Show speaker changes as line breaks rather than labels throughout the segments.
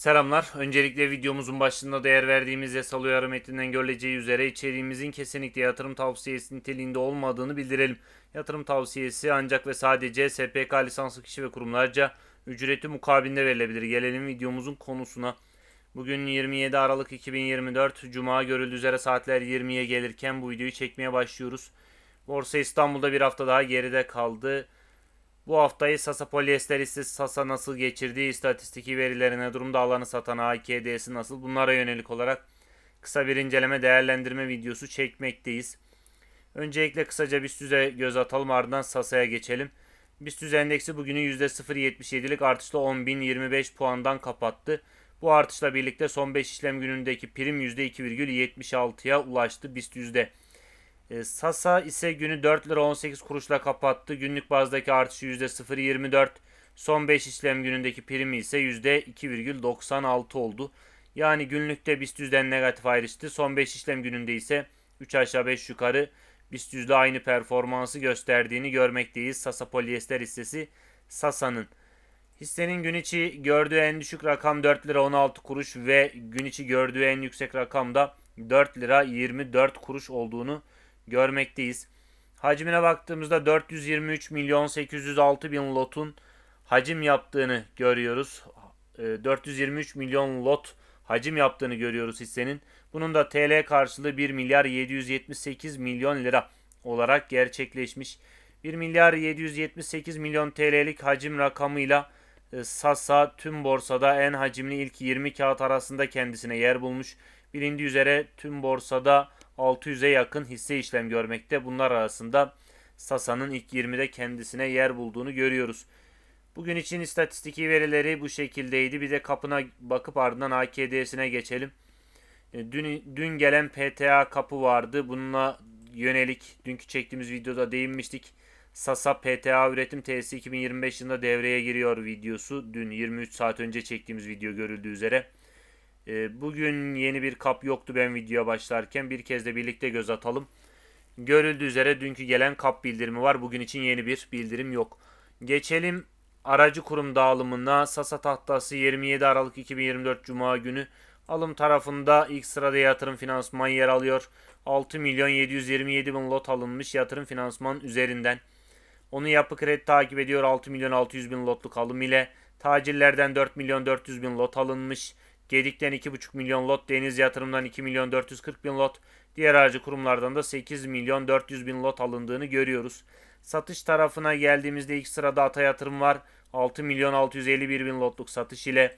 Selamlar. Öncelikle videomuzun başlığında değer verdiğimiz yasal uyarı metninden görüleceği üzere içeriğimizin kesinlikle yatırım tavsiyesi niteliğinde olmadığını bildirelim. Yatırım tavsiyesi ancak ve sadece SPK lisanslı kişi ve kurumlarca ücreti mukabilinde verilebilir. Gelelim videomuzun konusuna. Bugün 27 Aralık 2024 Cuma görüldüğü üzere saatler 20'ye gelirken bu videoyu çekmeye başlıyoruz. Borsa İstanbul'da bir hafta daha geride kaldı. Bu haftayı Sasa polyester hissesi Sasa nasıl geçirdiği istatistiki verilerine durumda alanı satan AKD'si nasıl bunlara yönelik olarak kısa bir inceleme değerlendirme videosu çekmekteyiz. Öncelikle kısaca BIST düze göz atalım ardından Sasa'ya geçelim. BIST endeksi bugünü %0.77'lik artışla 10.025 puandan kapattı. Bu artışla birlikte son 5 işlem günündeki prim %2,76'ya ulaştı BIST yüzde. E, Sasa ise günü 4 lira 18 kuruşla kapattı. Günlük bazdaki artışı %0.24. Son 5 işlem günündeki primi ise %2,96 oldu. Yani günlükte BIST yüzden negatif ayrıştı. Son 5 işlem gününde ise 3 aşağı 5 yukarı BIST yüzde aynı performansı gösterdiğini görmekteyiz. Sasa polyester hissesi Sasa'nın. Hissenin gün içi gördüğü en düşük rakam 4 lira 16 kuruş ve gün içi gördüğü en yüksek rakam da 4 lira 24 kuruş olduğunu görmekteyiz. Hacmine baktığımızda 423 milyon 806 bin lotun hacim yaptığını görüyoruz. E, 423 milyon lot hacim yaptığını görüyoruz hissenin. Bunun da TL karşılığı 1 milyar 778 milyon lira olarak gerçekleşmiş. 1 milyar 778 milyon TL'lik hacim rakamıyla e, Sasa tüm borsada en hacimli ilk 20 kağıt arasında kendisine yer bulmuş. Bilindiği üzere tüm borsada 600'e yakın hisse işlem görmekte. Bunlar arasında Sasa'nın ilk 20'de kendisine yer bulduğunu görüyoruz. Bugün için istatistiki verileri bu şekildeydi. Bir de kapına bakıp ardından AKD'sine geçelim. E, dün, dün gelen PTA kapı vardı. Bununla yönelik dünkü çektiğimiz videoda değinmiştik. Sasa PTA üretim tesisi 2025 yılında devreye giriyor videosu. Dün 23 saat önce çektiğimiz video görüldüğü üzere. E, bugün yeni bir kap yoktu ben videoya başlarken. Bir kez de birlikte göz atalım. Görüldüğü üzere dünkü gelen kap bildirimi var. Bugün için yeni bir bildirim yok. Geçelim aracı kurum dağılımına. Sasa tahtası 27 Aralık 2024 Cuma günü alım tarafında ilk sırada yatırım finansman yer alıyor. 6 milyon 727 bin lot alınmış yatırım finansman üzerinden. Onu yapı kredi takip ediyor 6 milyon 600 bin lotluk alım ile. Tacirlerden 4 milyon 400 bin lot alınmış. Gedik'ten 2,5 milyon lot, Deniz Yatırım'dan 2 milyon 440 bin lot, diğer aracı kurumlardan da 8 milyon 400 bin lot alındığını görüyoruz. Satış tarafına geldiğimizde ilk sırada Ata Yatırım var. 6 milyon 651 bin lotluk satış ile.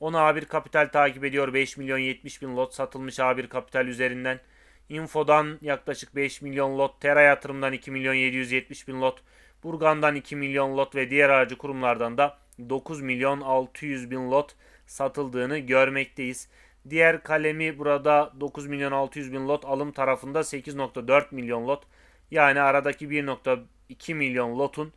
Onu A1 Kapital takip ediyor. 5 milyon 70 bin lot satılmış A1 Kapital üzerinden. Info'dan yaklaşık 5 milyon lot, Tera Yatırım'dan 2 milyon 770 bin lot, Burgan'dan 2 milyon lot ve diğer aracı kurumlardan da 9 milyon 600 bin lot satıldığını görmekteyiz. Diğer kalemi burada 9 milyon 600 bin lot alım tarafında 8.4 milyon lot yani aradaki 1.2 milyon lotun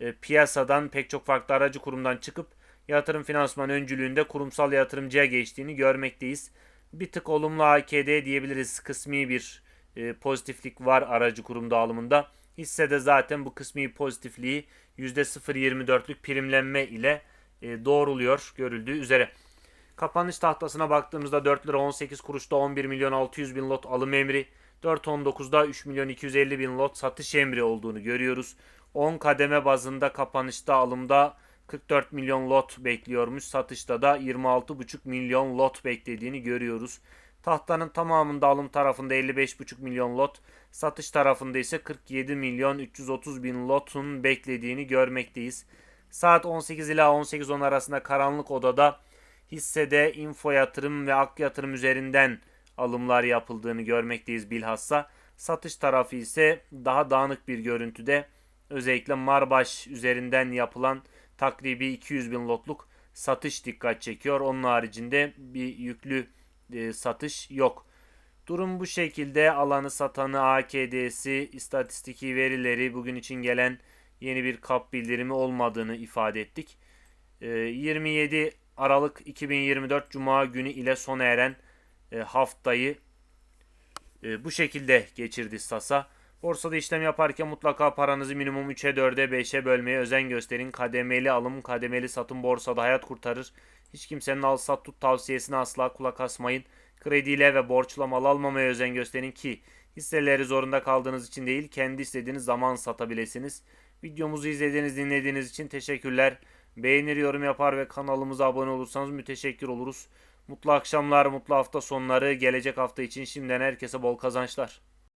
e, piyasadan pek çok farklı aracı kurumdan çıkıp yatırım finansman öncülüğünde kurumsal yatırımcıya geçtiğini görmekteyiz. Bir tık olumlu AKD diyebiliriz. Kısmi bir e, pozitiflik var aracı kurum dağılımında. Hissede zaten bu kısmi pozitifliği %0.24'lük primlenme ile e, doğruluyor görüldüğü üzere. Kapanış tahtasına baktığımızda 4 lira 18 kuruşta 11 milyon 600 bin lot alım emri, 4.19'da 3 milyon 250 bin lot satış emri olduğunu görüyoruz. 10 kademe bazında kapanışta alımda 44 milyon lot bekliyormuş. Satışta da 26,5 milyon lot beklediğini görüyoruz. Tahtanın tamamında alım tarafında 55,5 milyon lot, satış tarafında ise 47 milyon 330 bin lotun beklediğini görmekteyiz. Saat 18 ila 18.10 arasında karanlık odada hissede info yatırım ve ak yatırım üzerinden alımlar yapıldığını görmekteyiz bilhassa. Satış tarafı ise daha dağınık bir görüntüde. Özellikle Marbaş üzerinden yapılan takribi 200 bin lotluk satış dikkat çekiyor. Onun haricinde bir yüklü e, satış yok. Durum bu şekilde alanı satanı AKD'si istatistiki verileri bugün için gelen yeni bir kap bildirimi olmadığını ifade ettik. 27 ee, Aralık 2024 Cuma günü ile sona eren e, haftayı e, bu şekilde geçirdi Sasa. Borsada işlem yaparken mutlaka paranızı minimum 3'e 4'e 5'e bölmeye özen gösterin. Kademeli alım, kademeli satım borsada hayat kurtarır. Hiç kimsenin al sat tut tavsiyesine asla kulak asmayın. Krediyle ve borçla mal almamaya özen gösterin ki hisseleri zorunda kaldığınız için değil kendi istediğiniz zaman satabilirsiniz. Videomuzu izlediğiniz dinlediğiniz için teşekkürler. Beğenir yorum yapar ve kanalımıza abone olursanız müteşekkir oluruz. Mutlu akşamlar, mutlu hafta sonları. Gelecek hafta için şimdiden herkese bol kazançlar.